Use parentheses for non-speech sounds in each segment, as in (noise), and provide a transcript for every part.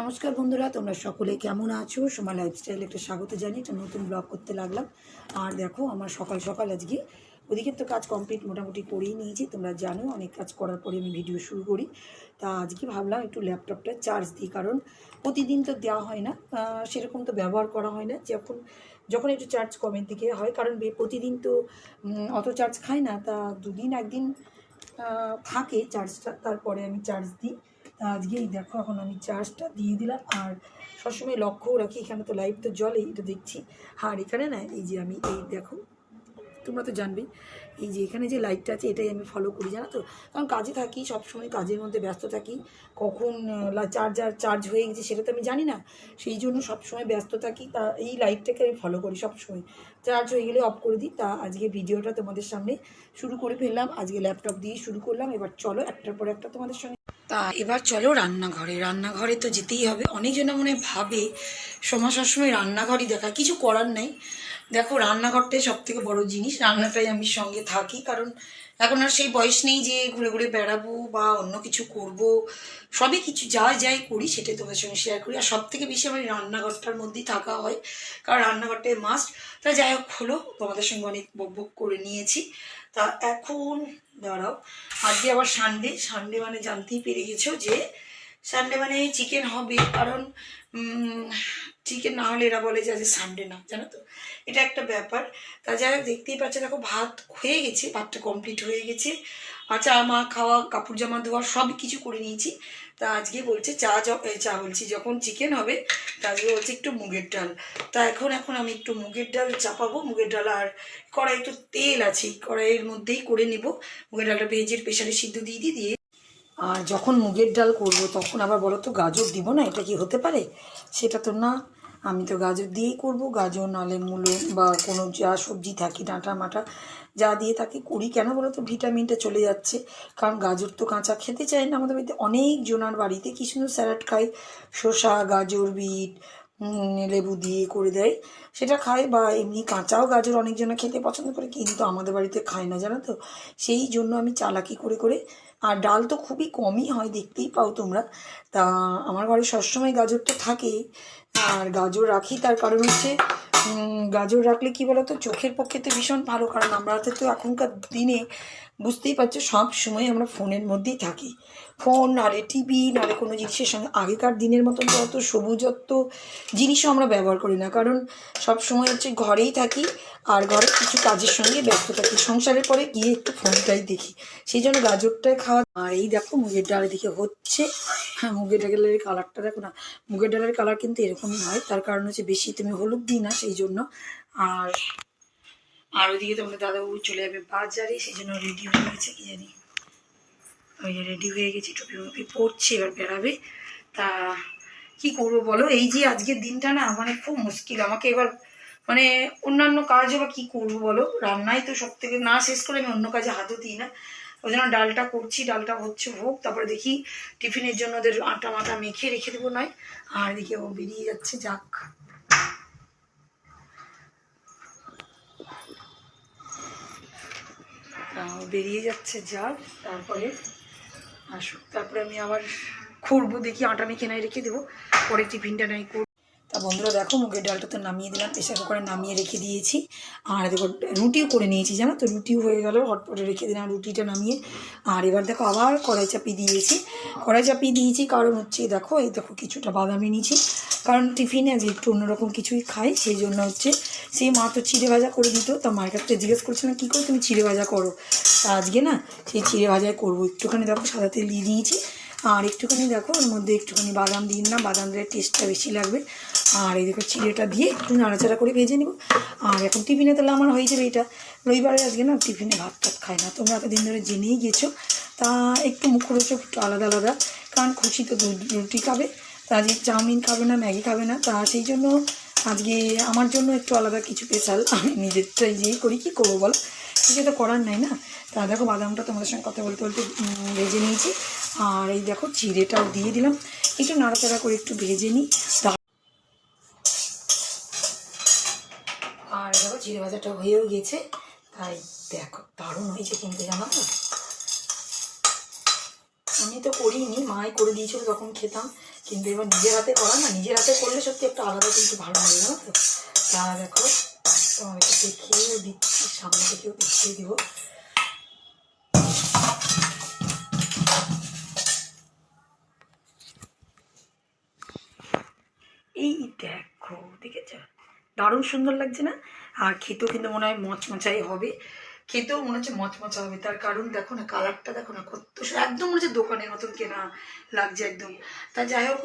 নমস্কার বন্ধুরা, তোমরা সকলে কেমন আছো? সময় লাইফস্টাইল একটা স্বাগত জানি একটা নতুন ব্লগ করতে লাগলাম। আর দেখো, আমার সকাল সকাল আজকে ওদিকে তো কাজ কমপ্লিট মোটামুটি করেই নিয়েছি। তোমরা জানো, অনেক কাজ করার পরে আমি ভিডিও শুরু করি। তা আজকে ভাবলাম একটু ল্যাপটপটা চার্জ দিই, কারণ প্রতিদিন তো দেওয়া হয় না। সেরকম তো ব্যবহার করা হয় না। যখন যখন একটু চার্জ কমের দিকে হয়, কারণ প্রতিদিন তো অত চার্জ খায় না। তা দুদিন একদিন থাকে চার্জটা তারপরে আমি চার্জ দিই। তা আজকে এই দেখো, এখন আমি চার্জটা দিয়ে দিলাম। আর সবসময় লক্ষ্যও রাখি, এখানে তো লাইট তো জলে এটা দেখছি। আর এখানে না, এই যে আমি, এই দেখো, তোমরা তো জানবেই এই যে এখানে যে লাইটটা আছে, এটাই আমি ফলো করি, জানো তো? কারণ কাজে থাকি, সবসময় কাজের মধ্যে ব্যস্ত থাকি। কখন চার্জার চার্জ হয়ে গেছে, সেটা তো আমি জানি না। সেই জন্য সবসময় ব্যস্ত থাকি, তা এই লাইটটাকে আমি ফলো করি সবসময়। চার্জ হয়ে গেলে অফ করে দিই, তা আজকে ভিডিওটা তোমাদের সামনে শুরু করে ফেললাম। আজকে ল্যাপটপ দিয়ে শুরু করলাম, এবার চলো একটার পর একটা তোমাদের সঙ্গে তা এবার চলো রান্নাঘরে। রান্নাঘরে তো যেতেই হবে। অনেকজনে মনে ভাবে সময় সবসময় রান্নাঘরই দেখা কিছু করার নেই। দেখো, রান্নাঘরটাই সব থেকে বড় জিনিস। রান্নাটাই আমি সঙ্গে থাকি। কারণ এখন আর সেই বয়স নেই যে ঘুরে ঘুরে বেড়াবো বা অন্য কিছু করব। সবই কিছু যা যাই করি, সেটাই তোমাদের সঙ্গে শেয়ার করি। আর সব থেকে বেশি আমার রান্নাঘরটার মধ্যেই থাকা হয়। কারণ রান্নাঘরটাই মাস্ট তা যাই হোক, হলো। তোমাদের সঙ্গে অনেক বক বক করে নিয়েছি। তা এখন দাঁড়াও আজকে আবার সানডে সানডে মানে জানতেই পেরে গেছো যে সানডে মানে চিকেন হবে, কারণ চিকেন না হলে এরা বলে যে আজকে সানডে না, জানো তো? এটা একটা ব্যাপার। তা যাই হোক, দেখতেই পাচ্ছে, দেখো ভাত হয়ে গেছে, ভাতটা কমপ্লিট হয়ে গেছে। আচ্ছা মা খাওয়া, কাপড় জামা ধোয়া সব কিছু করে নিয়েছি। তা আজকে বলছে চা চা বলছি, যখন চিকেন হবে, তা আজকে বলছে একটু মুগের ডাল। তা এখন এখন আমি একটু মুগের ডাল চাপাবো, মুগের ডাল আর কড়াই তো তেল আছে, কড়াইয়ের মধ্যেই করে নেব। মুগের ডালটা ভেজের প্রেশারে সিদ্ধ দিয়ে দিয়ে দিয়ে আর যখন মুগের ডাল করব, তখন আবার বলো তো গাজর দিব না, এটা কি হতে পারে? সেটা তো না আমি তো গাজর দিয়েই করব। গাজর নালে মূলো বা কোনো যা সবজি থাকে, ডাঁটা মাটা যা দিয়ে তাকে করি। কেন বলো তো ভিটামিনটা চলে যাচ্ছে। কারণ গাজর তো কাঁচা খেতে চায় না আমাদের বাড়িতে। অনেক জনার বাড়িতে কি সুন্দর স্যালাড খায়। শসা, গাজর, বিট লেবু দিয়ে করে দেয়। সেটা খায় বা এমনি কাঁচাও গাজর অনেকজনা খেতে পছন্দ করে, কিন্তু আমাদের বাড়িতে খায় না, জানো তো? সেই জন্য আমি চালাকি করে করে আর ডাল তো খুবই কমই হয়, দেখতেই পাও তোমরা। তা আমার ঘরে সবসময় গাজর তো থাকেই আর গাজর রাখি, তার কারণ হচ্ছে গাজর রাখলে কি বলতো, চোখের পক্ষে তো ভীষণ ভালো, কারণ আমরা তো এখনকার দিনে বুঝতেই পারছ, সব সময় আমরা ফোনের মধ্যেই থাকি। ফোন নাহলে টিভি নাহলে কোনো জিনিসের সঙ্গে আগেকার দিনের মতন অত সবুজত্ব জিনিসও আমরা ব্যবহার করি না। কারণ সব সময় হচ্ছে ঘরেই থাকি আর ঘরে কিছু কাজের সঙ্গে ব্যস্ত থাকি। সংসারের পরে গিয়ে একটু ফোনটাই দেখি। সেই জন্য গাজরটাই খাওয়া আর এই দেখো মুগের ডাল এদিকে হচ্ছে। হ্যাঁ মুগের ডালের কালারটা দেখো না। মুগের ডালের কালার কিন্তু এরকমই হয়। তার কারণ হচ্ছে বেশি তুমি হলুদ দিই না, সেই জন্য। আর আর ওইদিকে তোমাদের দাদাবাবু চলে যাবে বাজারে সেই জন্য রেডি হয়ে গেছে, কি জানি। ওই যে রেডি হয়ে গেছি, টুপি মুপি পরছে, এবার বেড়াবে তা কি করব বলো? এই যে আজকের দিনটা না মানে খুব মুশকিল। আমাকে এবার মানে অন্যান্য কাজে বা কী করব বলো? রান্নায় তো সব থেকে না শেষ করে আমি অন্য কাজে হাতও দিই না। ওই জন্য ডালটা করছি, ডালটা হচ্ছে হোক, তারপরে দেখি টিফিনের জন্য ওদের আটা মাটা মেখে রেখে দেবো নয়। আর এদিকে ও বেরিয়ে যাচ্ছে, যাক তা ও বেরিয়ে যাচ্ছে জাল তারপরে আসুক তারপরে আমি আবার খুঁড়বো, দেখি আটা আমি নাই রেখে দেবো, পরে টিফিনটা নাই তা বন্ধুরা দেখো, মুগের ডালটা তো নামিয়ে দিলাম। প্রেশার কুকারে নামিয়ে রেখে দিয়েছি। আর দেখো, রুটিও করে নিয়েছি, জানো তো? রুটিও হয়ে গেল হটপটে রেখে দিলাম রুটিটা নামিয়ে। আর এবার দেখো, আবার কড়াই চাপিয়ে দিয়েছি। কড়াই চাপিয়ে দিয়েছি কারণ হচ্ছে, দেখো, এই দেখো, কিছুটা বাদামি নিয়েছি কারণ টিফিনে আজ একটু অন্যরকম কিছুই খাই, সেই জন্য হচ্ছে, সেই মা তো চিড়ে ভাজা করে দিত। তা মায়ের কাছ জিজ্ঞেস করছিলাম কী করে তুমি চিড়ে ভাজা করো? তা আজকে না, সেই চিড়ে ভাজাই করব। একটুখানি দেখো, সাদা তেল দিয়ে দিয়েছি। আর একটুখানি দেখো, ওর মধ্যে একটুখানি বাদাম দিন না বাদাম দিলে টেস্টটা বেশি লাগবে। আর এই দেখো চিড়েটা দিয়ে একটু নাড়াচাড়া করে ভেজে নিব। আর এখন টিফিনে তাহলে আমার হয়ে যাবে এটা। রবিবারে আজকে না টিফিনে ভাত টাত খায় না। তোমরা এতদিন ধরে জেনেই গেছো। তা একটু মুখরোচক, একটু আলাদা আলাদা। কারণ খুশি তো রুটি খাবে, তা আজকে চাউমিন খাবে না, ম্যাগি খাবে না। তা সেই জন্য আজকে আমার জন্য একটু আলাদা কিছু স্পেশাল আমি নিজেরটাই যেই করি, কি করব বলো? কিছু তো করার নাই না? তা দেখো বাদামটা তোমাদের সঙ্গে কথা বলতে বলতে ভেজে নিয়েছি। আর এই দেখো চিড়েটাও দিয়ে দিলাম। একটু নাড়াচাড়া করে একটু ভেজে নিই। আর দেখো চিড়ে ভাজাটা হয়েও গেছে। তাই দেখো দারুণ হয়েছে কিন্তু জানো তো? আমি তো করিনি, মাই করে দিয়েছিল তখন খেতাম। কিন্তু এবার নিজের হাতে করা না, নিজের হাতে করলে সত্যি একটা আলাদা কিন্তু ভালো লাগে, জানো তো? তা দেখো, তোমাদেরকে দেখিয়েও দিচ্ছি। সামনে থেকেও দেবো। এই দেখো, দেখেছ? দারুণ সুন্দর লাগছে না? আর খেতেও কিন্তু মনে হয় মচমচাই হবে। খেতেও মনে হচ্ছে মচমচা হবে। তার কারণ দেখো না, কালারটা দেখো না, কত একদম মনে হচ্ছে দোকানের মতন কেনা লাগছে একদম। তা যাই হোক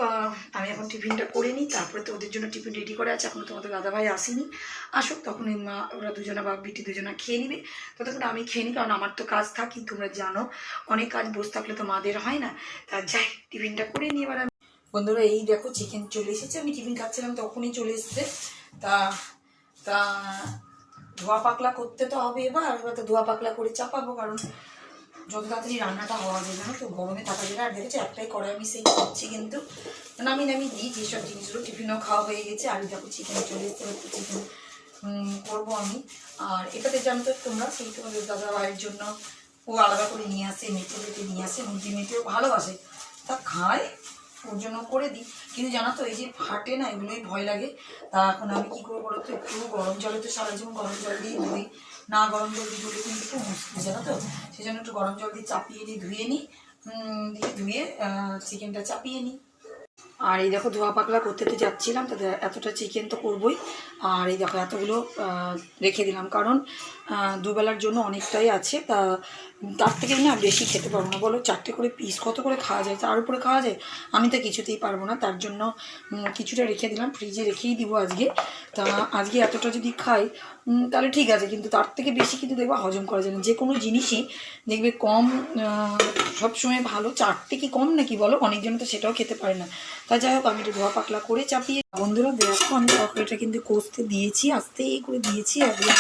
আমি এখন টিফিনটা করে নিই, তারপরে তো ওদের জন্য টিফিন রেডি করে আছে, এখন তোমাদের দাদাভাই আসেনি। আসুক, তখন ওই মা, ওরা দুজনে বা বিটি দুজনা খেয়ে নিবে। ততক্ষণ আমি খেয়ে নিই, কারণ আমার তো কাজ থাকি, তোমরা জানো, অনেক কাজ বসে থাকলে তো মাদের হয় না। তা যাই, টিফিনটা করে নিই এবার আমি। বন্ধুরা, এই দেখো চিকেন চলে এসেছে, আমি টিফিন খাচ্ছিলাম, তখনই চলে এসেছে। তা তা ধোয়া পাকলা করতে তো হবে এবার এবার তো ধোয়া পাকলা করে চাপাবো, কারণ যত তাড়াতাড়ি রান্নাটা হওয়া যায়, জানো তো, গরমে যায় আর দেখেছি একটাই কড়াই আমি সেই করছি, কিন্তু নামি নামি দিই, যেসব জিনিসগুলো টিফিনও খাওয়া হয়ে গেছে, আর দেখো চিকেন চলে এসেছে, একটু চিকেন করব আমি। আর এটাতে জানতো তোমরা, সেই তোমাদের দাদা ভাইয়ের জন্য ও আলাদা করে নিয়ে আসে মেটে মেটে নিয়ে আসে, মুরগি মেটেও ভালোবাসে। তা খায়? ওর জন্য করে দিই। কিন্তু জানো তো, এই যে ফাটে না, এগুলোই ভয় লাগে। তা এখন আমি কী করব বলো তো, একটু গরম জলে তো সারা জীবন গরম জল দিয়ে ধুই। না গরম জল দিয়ে ধুলে কিন্তু একটু মুশকিল, জানো তো? সেই জন্য একটু গরম জল দিয়ে চাপিয়ে দিয়ে ধুয়ে নিই। দিয়ে ধুয়ে চিকেনটা চাপিয়ে নিই। আর এই দেখো ধোয়া পাকলা করতে তো যাচ্ছিলাম, তাতে এতটা চিকেন তো করবই। আর এই দেখো এতগুলো রেখে দিলাম। কারণ দুবেলার জন্য অনেকটাই আছে। তা তার থেকে না বেশি খেতে পারব না। বলো, চারটে করে পিস কত করে খাওয়া যায়? তার উপরে খাওয়া যায়? আমি তো কিছুতেই পারব না। তার জন্য কিছুটা রেখে দিলাম। ফ্রিজে রেখেই দিব আজকে। তা আজকে এতটা যদি খাই তাহলে ঠিক আছে। কিন্তু তার থেকে বেশি কিন্তু দেখবা হজম করা যায় না। যে কোনো জিনিসই দেখবে কম সবসময় ভালো। চারটে কি কম নাকি বলো? অনেকজন তো সেটাও খেতে পারে না। তা যাই হোক, আমি একটু ধোয়া পাকলা করে চাপিয়ে বন্ধুরা, দেখো আমি তরকারিটা কিন্তু কষতে দিয়েছি, আস্তে করে দিয়েছি। এই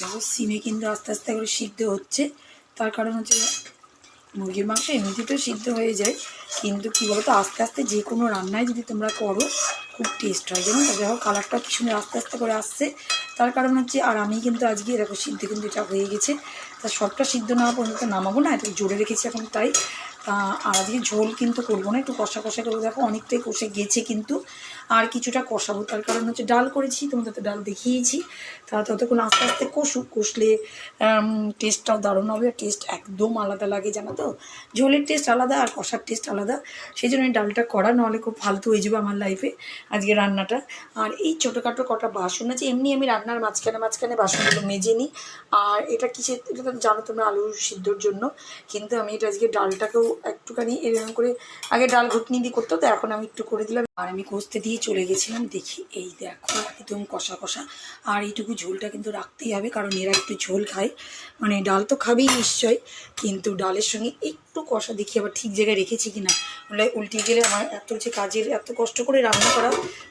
দেখো, সিমে কিন্তু আস্তে আস্তে করে সিদ্ধ হচ্ছে। তার কারণ হচ্ছে মুরগির মাংস এমনিতে তো সিদ্ধ হয়ে যায়, কিন্তু কী বলতো, আস্তে আস্তে যে কোনো রান্নায় যদি তোমরা করো, খুব টেস্ট হয়। তো, দেখো কালারটা কি সুন্দর আস্তে আস্তে করে আসছে। তার কারণ হচ্ছে, আর আমি কিন্তু আজকে দেখো সিদ্ধ কিন্তু এটা হয়ে গেছে। তা সবটা সিদ্ধ না পর্যন্ত নামাবো না একটু জোরে রেখেছি এখন তাই। আর আজকে ঝোল কিন্তু করব না, একটু কষা কষা করে দেখো, অনেকটাই কষে গেছে কিন্তু। আর কিছুটা কষাবো, তার কারণ হচ্ছে ডাল করেছি, তোমাদের তো ডাল দেখিয়েছি। তা ততক্ষণ আস্তে আস্তে কষুক, কষলে টেস্টটাও দারুণ হবে, আর টেস্ট একদম আলাদা লাগে, জানো তো? ঝোলের টেস্ট আলাদা, আর কষার টেস্ট আলাদা। সেই জন্য ডালটা করা, নাহলে খুব ফালতু হয়ে যাবে আমার লাইফে আজকে রান্নাটা। আর এই ছোটোখাটো কটা বাসন আছে, এমনি আমি রান্নার মাঝখানে মাঝখানে বাসনগুলো মেজে নিই। আর এটা কিসের, এটা তো জানো তোমরা আলু সিদ্ধর জন্য, কিন্তু আমি এটা আজকে ডালটাকেও একটুখানি এরকম করে আগে ডাল ঘুটনি দিয়ে করতো তো এখন আমি একটু করে দিলাম। আর আমি কষতে দিয়ে চলে গেছিলাম, দেখি এই দেখো একদম কষা কষা। আর এইটুকু ঝোলটা কিন্তু রাখতেই হবে, কারণ এরা একটু ঝোল খায়। মানে ডাল তো খাবেই নিশ্চয় কিন্তু ডালের সঙ্গে একটু কষা দেখি আবার ঠিক জায়গায় রেখেছি কিনা। নাহলে উল্টে গেলে আমার এত যে কাজের, এত কষ্ট করে রান্না করা,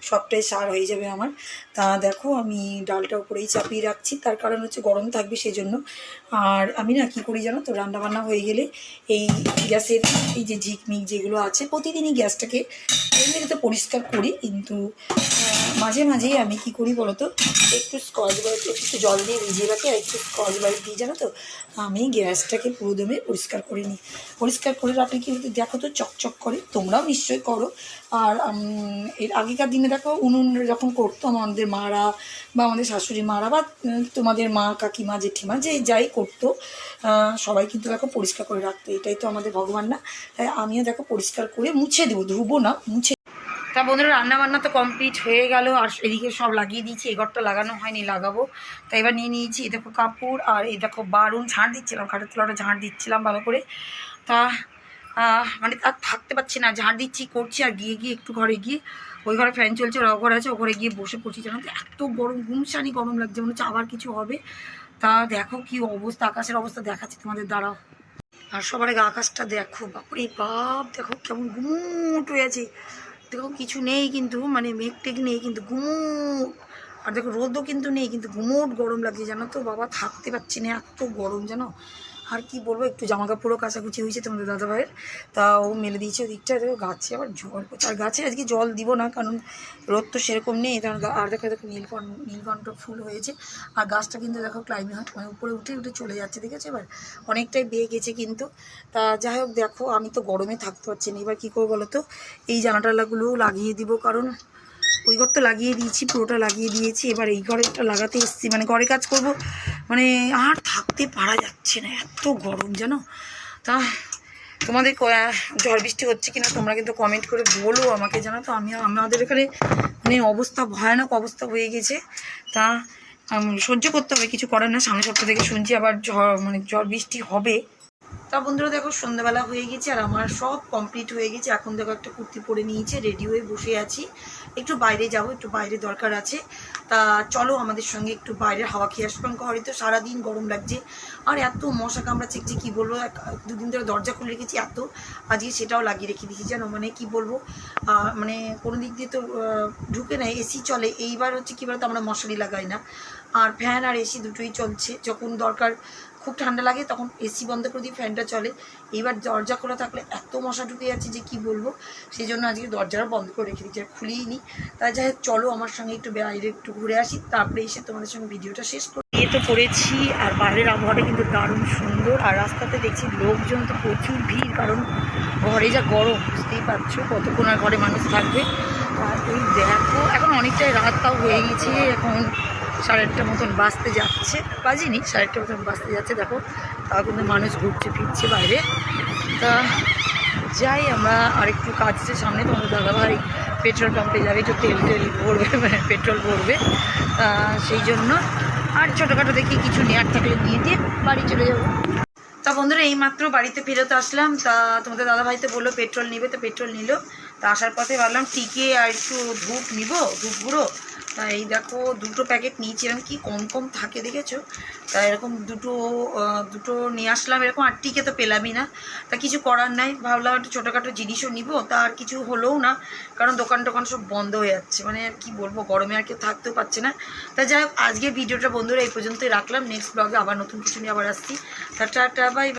সবটাই সার হয়ে যাবে আমার। তা দেখো আমি ডালটা উপরেই চাপিয়ে রাখছি। তার কারণ হচ্ছে গরম থাকবে সেই জন্য আর আমি না কী করি জানো তো রান্না বান্না হয়ে গেলে এই গ্যাসের এই যে ঝিকমিক যেগুলো আছে, প্রতিদিনই গ্যাসটাকে এমনিতে পরিষ্কার করি, কিন্তু মাঝে মাঝেই আমি কি করি বলো তো একটু স্কচ ব্রাইট একটু জল দিয়ে ভিজিয়ে রাখি, আর একটু স্কচ ব্রাইট দিয়ে জানো তো, আমি গ্যাসটাকে পুরো দমে পরিষ্কার করে নিই। পরিষ্কার করে রাখলে কি হতো দেখো তো চকচক করে, তোমরাও নিশ্চয়ই করো। আর এর আগেকার দিনে দেখো উনুন যখন করতো আমাদের মারা বা আমাদের শাশুড়ি মারা বা তোমাদের মা, কাকিমা, জেঠিমা যে যাই করতো সবাই কিন্তু দেখো পরিষ্কার করে রাখতো। এটাই তো আমাদের ভগবান না। তাই আমিও দেখো পরিষ্কার করে মুছে দেবো, ধুবো না, মুছে তা বন্ধুরা রান্না বান্না তো কমপ্লিট হয়ে গেল। আর এদিকে সব লাগিয়ে দিয়েছি এই ঘরটা লাগানো হয়নি, লাগাবো। তাই এবার নিয়ে নিয়েছি, এ দেখো কাপড়, আর এই দেখো বারুন ঝাড় দিচ্ছিলাম, খাটের তলাটা ঝাড় দিচ্ছিলাম ভালো করে। তা মানে আর থাকতে পারছি না। ঝাড় দিচ্ছি, করছি আর গিয়ে গিয়ে একটু ঘরে গিয়ে, ওই ঘরে ফ্যান চলছে, ওরা ঘরে আছে ও ঘরে গিয়ে বসে পড়ছি। জানো তো, এত গরম গুমসানি গরম লাগছে, মনে হচ্ছে আবার কিছু হবে। তা দেখো কি অবস্থা, আকাশের অবস্থা দেখাচ্ছি তোমাদের দ্বারা আর সবার আগে আকাশটা দেখো, বাপরে বাপ, দেখো কেমন ঘুমুট হয়ে আছে। দেখো কিছু নেই কিন্তু মানে মেঘ টেঘ নেই কিন্তু, গুমুট। আর দেখো রোদও কিন্তু নেই কিন্তু, গুমোট গরম লাগছে। জানো তো, বাবা থাকতে পারছি না, এত গরম, জানো? আর কি বলব, একটু জামা কাপড়ও কাচাকুচি হয়েছে তোমাদের দাদাভাইয়ের। তা ও মেলে দিয়েছে ওদিকটা দেখো গাছে আবার জল পড়ছে আর গাছে আজকে জল দিব না, কারণ রোদ তো সেরকম নেই, কারণ আর দেখো দেখো নীলকণ্ঠ নীলকণ্ঠ ফুল হয়েছে। আর গাছটা কিন্তু দেখো ক্লাইমেট মানে উপরে উঠে উঠে চলে যাচ্ছে, দেখেছ? এবার অনেকটাই বেয়ে গেছে কিন্তু। তা যাই হোক, দেখো, আমি তো গরমে থাকতে পারছি না, এবার কী করব বলো তো? এই জানাটালাগুলোও লাগিয়ে দিব, কারণ ওই ঘর তো লাগিয়ে দিয়েছি, পুরোটা লাগিয়ে দিয়েছি। এবার এই ঘরেরটা লাগাতে এসেছি। মানে ঘরে কাজ করব। মানে আর থাকতে পারা যাচ্ছে না। এত গরম, জানো? তা তোমাদের ঝড় বৃষ্টি হচ্ছে কিনা তোমরা কিন্তু কমেন্ট করে বলো আমাকে জানো তো। আমি আমাদের এখানে মানে অবস্থা ভয়ানক অবস্থা হয়ে গেছে। তা সহ্য করতে হবে। কিছু করার না। সামনে সপ্তাহ থেকে শুনছি আবার ঝড় মানে ঝড় বৃষ্টি হবে। তা বন্ধুরা দেখো, সন্ধ্যাবেলা হয়ে গেছে আর আমার সব কমপ্লিট হয়ে গেছে। এখন দেখো একটা কুর্তি পরে নিয়েছে রেডি হয়ে বসে আছি। একটু বাইরে যাব, একটু বাইরে দরকার আছে। তা চলো আমাদের সঙ্গে একটু বাইরের হাওয়া খেয়ে আসব কারণ ঘরে তো সারাদিন গরম লাগছে। আর এত মশা কামড়া চেকছে কী বলব দুদিন ধরে দরজা খুলে রেখেছি এত। আজকে সেটাও লাগিয়ে রেখে দিয়েছি। জানো মানে কি বলব মানে কোনো দিক দিয়ে তো ঢুকে না, এসি চলে। এইবার হচ্ছে কী বলতো, আমরা মশারি লাগাই না। আর ফ্যান আর এসি দুটোই চলছে। যখন দরকার খুব ঠান্ডা লাগে, তখন এসি বন্ধ করে দিয়ে ফ্যানটা চলে। এইবার দরজা খোলা থাকলে এত মশা ঢুকে যাচ্ছে যে কি বলব? সেই জন্য আজকে দরজাটা বন্ধ করে রেখে দিচ্ছি আর খুলিয়ে নিই তাই যাই চলো আমার সঙ্গে একটু বাইরে একটু ঘুরে আসি, তারপরে এসে তোমাদের সঙ্গে ভিডিওটা শেষ করি। বিয়ে তো করেছি, আর বাইরের আবহাওয়াটা কিন্তু দারুণ সুন্দর। আর রাস্তাতে দেখছি লোকজন তো প্রচুর ভিড়, কারণ ঘরে যা গরম, বুঝতেই পারছ কতক্ষণ আর ঘরে মানুষ থাকবে। আর এই দেখো, এখন অনেকটাই রাত, তাও হয়ে গেছে, এখন সাড়ে আটটার মতন বাঁচতে যাচ্ছে। বাজিনি, সাড়ে আটটার মতন বাঁচতে যাচ্ছে, দেখো। তাও কিন্তু মানুষ ঘুরছে, ফিরছে বাইরে। তা যাই, আমরা আরেকটু কাজ আছে সামনে, তোমাদের দাদাভাই পেট্রোল পাম্পে যাবে, একটু তেল টেল ভরবে মানে (laughs) পেট্রোল ভরবে। সেই জন্য আর ছোটোখাটো দেখি কিছু নেয়ার থাকলে নিয়ে দিয়ে বাড়ি চলে যাব। তা বন্ধুরা, এইমাত্র বাড়িতে ফেরত আসলাম। তা তোমাদের দাদাভাই তো বলল পেট্রোল নিবে, তো পেট্রোল নিল। তা আসার পথে ভাবলাম টিকে আর একটু ধূপ নিব, ধূপ গুঁড়ো। তা এই দেখো দুটো প্যাকেট নিয়েছি, এরকম কি কম কম থাকে দেখেছ? তা এরকম দুটো দুটো নিয়ে আসলাম, এরকম আর টিকে তো পেলামই না। তা কিছু করার নাই, ভাবলাম একটু ছোটোখাটো জিনিসও নিব, তা আর কিছু হলোও না, কারণ দোকান টোকান সব বন্ধ হয়ে যাচ্ছে। মানে আর কি বলব, গরমে আর কেউ থাকতেও পারছে না। তা যাই হোক আজকে ভিডিওটা বন্ধুরা এই পর্যন্তই রাখলাম নেক্সট ব্লগে আবার নতুন কিছু নিয়ে আবার আসছি। টা টাটা বাই